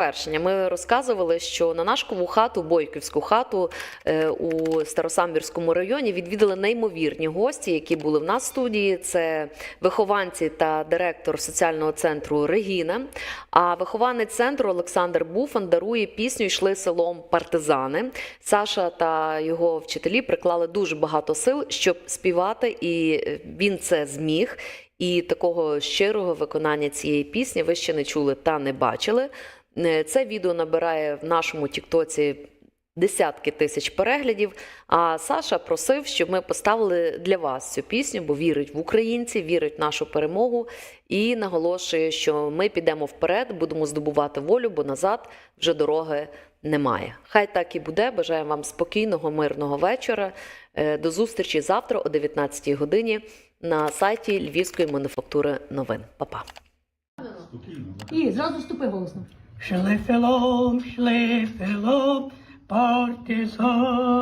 Першення ми розказували, що на нашкову хату, Бойківську хату е, у Старосамбірському районі відвідали неймовірні гості, які були в нас в студії. Це вихованці та директор соціального центру Регіна. А вихованець центру Олександр Буфан дарує пісню Йшли селом партизани. Саша та його вчителі приклали дуже багато сил, щоб співати, і він це зміг. І такого щирого виконання цієї пісні ви ще не чули та не бачили. Е, Це відео набирає в нашому Тіктоці десятки тисяч переглядів. А Саша просив, щоб ми поставили для вас цю пісню, бо вірить в українців, вірить в нашу перемогу і наголошує, що ми підемо вперед, будемо здобувати волю, бо назад вже дороги немає. Хай так і буде. Бажаємо вам спокійного, мирного вечора. Е, До зустрічі завтра о 19 годині на сайті Львівської мануфактури новин. Па-па. І зразу ступи голосно. Шли селом, шли партизани,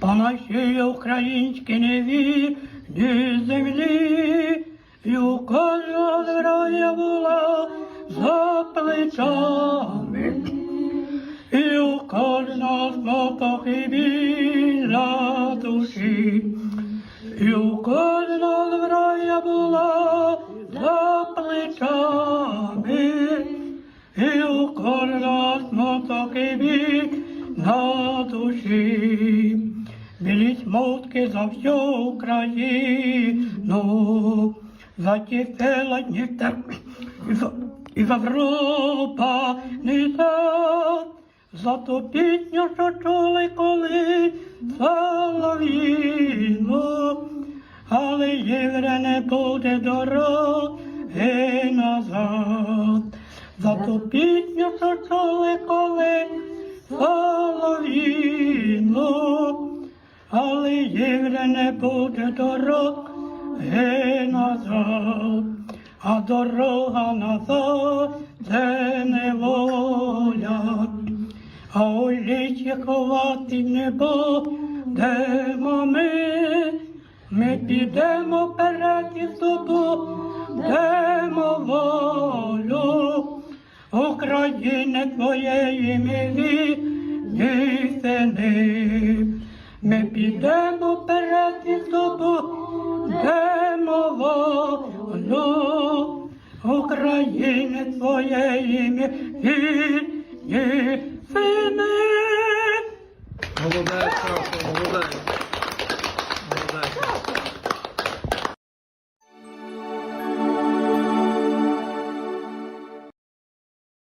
по нашій українській неві, ні землі, і у кожного зброя була за плечами, і у кожного смуток і біль на душі, і у кожного зброя була за плечами, душі. Білі смутки за всю Україну, за ті села Дністер, і за, Європа, не за, ту пісню, що чули коли солов'їну, але євре не буде дороги назад. За ту пісню, що чули коли солов'їну, євре не буде дороги назад, а дорога назад це неволя, а у літі ховати не будемо ми, ми підемо вперед і здобудемо волю. України твоєї милі сини. Ми підемо святі, хто буде молоду, України твоє ім'я і сини. Молодець, молодець. Молодець.